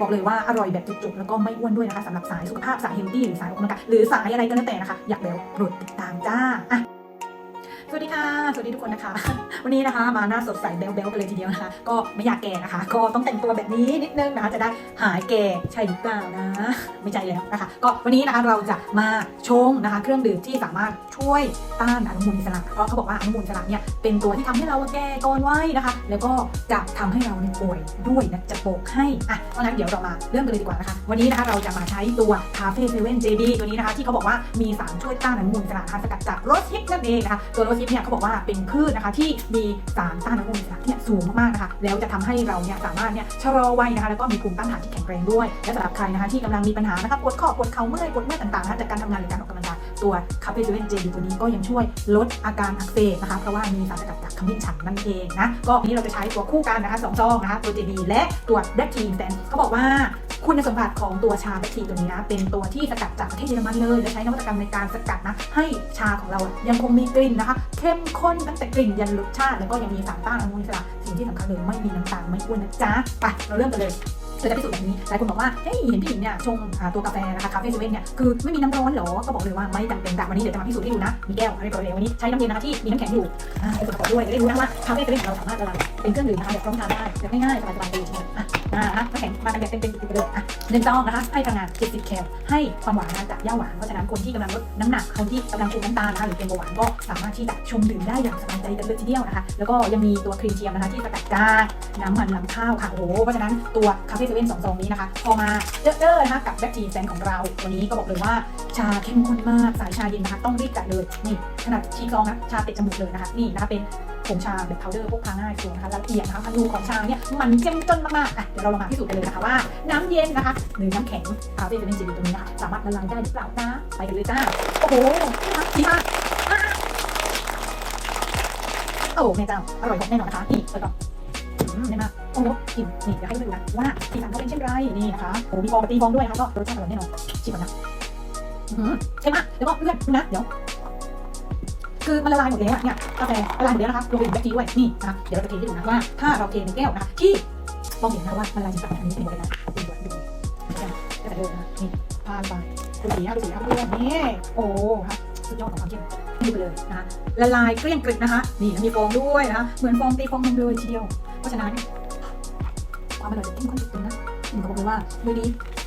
บอกเลยว่าอร่อยแบบจุกๆแล้วก็ไม่อ้วนด้วยนะคะสำหรับสายสุขภาพสายเฮลตี้หรือสายออกกำลังกายหรือสายอะไรก็แล้วแต่นะคะ อยากแล้วโปรดติดตามจ้าอะ สวัสดีค่ะ สวัสดีทุกคนนะคะ วันนี้นะคะมาหน้าสดใสแบ๊วๆกันเลยทีเดียวนะคะ ก็ไม่อยากแก่นะคะ ก็ต้องแต่งตัวแบบนี้นิดนึงนะคะจะได้หายแก่ใช่หรือเปล่านะไม่ใช่แล้วนะคะ ก็วันนี้นะคะเราจะมาชงนะคะ เครื่องดื่มที่สามารถช่วยต้านอนุมูลอิสระเพราะเขาบอกว่าอนุมูลอิสระเนี่ยเป็นตัวที่ทำให้เราแก่ก่อนวัยนะคะ แล้วก็จะทำให้เราเนี่ยป่วยด้วยนะจะโปกให้อะเพราะฉะนั้นเดี๋ยวเรามาเริ่มกันเลยดีกว่านะคะ วันนี้นะคะเราจะมาใช้ตัวคาเฟ่เซเว่นเจดีตัวนี้นะคะที่เขาบอกว่ามีสารช่วยต้านอนุมูลอิสระนะคะสกัดจากโรสฮิปนั่นเองนะคะตัวโรสฮิปเนี่ยเขาบอกว่าเป็นพืชนะคะที่มีสารต้านอนุมูลอิสระที่สูงมากๆนะคะแล้วจะทำให้เราเนี่ยสามารถเนี่ยชะลอวัยนะคะแล้วก็มีภูมิต้านทานที่แข็งแรงด้วย และสำหรับใครนะคะที่กำลังมีปัญหานะคะปวดข้อปวดเข่าเมื่อยปวดเมื่อยต่างๆนะคะจากการทำงานหรือการออกกำลังกายตัวคาเฟ่เซเว่นเจดีตัวนี้ก็ยังช่วยลดอาการอักเสบนะคะเพราะว่ามีสารสกัดจากขมิ้นชันนั่นเองนะก็นี้เราจะใช้ตัวคู่กันนะคะสองซองนะคะตัวเจดีและตัวแบล็กทีแซนเขาบอกว่า คุณสมบัติของตัวชาแบล็กทีตัวนี้นะ เป็นตัวที่สกัดจากประเทศเยอรมันเลยและใช้นวัตกรรมในการสกัดนะ ให้ชาของเราอะยังคงมีกลิ่นนะคะ เข้มข้นตั้งแต่กลิ่นยันรสชาติ แล้วก็ยังมีสารต้านอนุมูลอิสระสิ่งที่สำคัญเลยไม่มีน้ำตาลไม่อ้วนนะจ๊ะ ไป เราเริ่มกันเลยเราจะพิสูจน์แบบนี้ หลายคนบอกว่า เฮ้ย เห็นพี่หญิงเนี่ยชงตัวกาแฟนะคะคาเฟ่เซเว่นเนี่ย คือไม่มีน้ำร้อนหรอ ก็บอกเลยว่าไม่จำเป็นค่ะวันนี้เดี๋ยวจะมาพิสูจน์ให้ดูนะ มีแก้วอะไรก่อนเลยวันนี้ใช้น้ำเย็นนะคะที่มีน้ำแข็งอยู่อ่าเป็นส่วนประกอบด้วยจะได้รู้นะว่าคาเฟ่เซเว่นของเราสามารถละลายเป็นเครื่องดื่มนะคะแบบพร้อมทานได้แบบง่ายๆสบายๆเลยทีเดียว อะอ่าฮะน้ำแข็งมากันแบบเป็นๆไปเลยอะหนึ่งซองนะคะให้พลังงาน 70 แคลให้ความหวานนะจากย่าหวานเพราะฉะนั้นคนที่กำลังลดน้ำหนักคนที่กำลังคุมน้ำตาลนะคะหรือเป็นเบาหวานก็สามารถที่จะชมดื่มได้อย่างสบายใจกันเลยทีเดียวนะคะแล้วก็ยังมีตัวครีมเทียมนะคะที่สกัดจากน้ำมันลำข้าวค่ะโอ้เพราะฉะนั้นตัวคาเฟ่เซเว่นสองซองนี้นะคะพอมาเจอๆนะคะกับแบล็กทีแซนของเราวันนี้ก็บอกเลยว่าชาเข้มข้นมากสายชาเย็นนะคะต้องรีบจัดเลยนี่ขนาดชีซองนะชาติดจมูกเลยนะคะนี่นะคะเป็น ผงชาแบบพาวเดอร์พวกพาง่ายสูงนะคะละเอียดนะคะพันธุของชาเนี่ยมันเจ้มจนมากๆอะเดี๋ยวเราลองมาพิสูจน์กันเลยนะคะว่าน้ำเย็นนะคะหรือน้ำแข็งคาเฟ่เซเว่นจีบีตัวนี้นะคะสามารถละลายได้หรือเปล่านะไปกันเลยจ้าโอ้โหดีมากอะโอ้แม่เจ้าอร่อยแน่นอนนะคะนี่เปิดก่อนอืมแน่มากโอ้โหกินนี่เดี๋ยวให้ดูนะว่าสีสันเขาเป็นเช่นไรนี่นะคะโอ้มีฟองกับตีฟองด้วยนะคะก็รสชาติอร่อยแน่นอนชิมก่อนนะอืมใช่มากแล้วก็เพื่อนดูนะเดี๋ยว คือมันละลายหมดแล้วอะเนี่ยกาแฟละลายหมดแล้วนะคะรวมไปถึงแบล็คทีด้วยนี่นะคะเดี๋ยวเราจะเทให้ดูนะว่าถ้าเราเทในแก้วนะคะที่มองเห็นนะว่ามันละลายจริงๆอันนี้เป็นหมดเลยนะดูดูดูก็จะเดินนะนี่พานไปดูสีค่ะดูสีค่ะเพื่อนนี่โอ้ค่ะสุดยอดของความเข้มดูไปเลยนะคะละลายเกลี้ยงกริบนะคะ นี่มีฟองด้วยนะคะเหมือนฟองตีฟองนมเลยทีเดียว เพราะฉะนั้นความอร่อยจะเข้มข้นสุดๆนะหนึ่งเขาบอกเลยว่าดูดีสุดยอ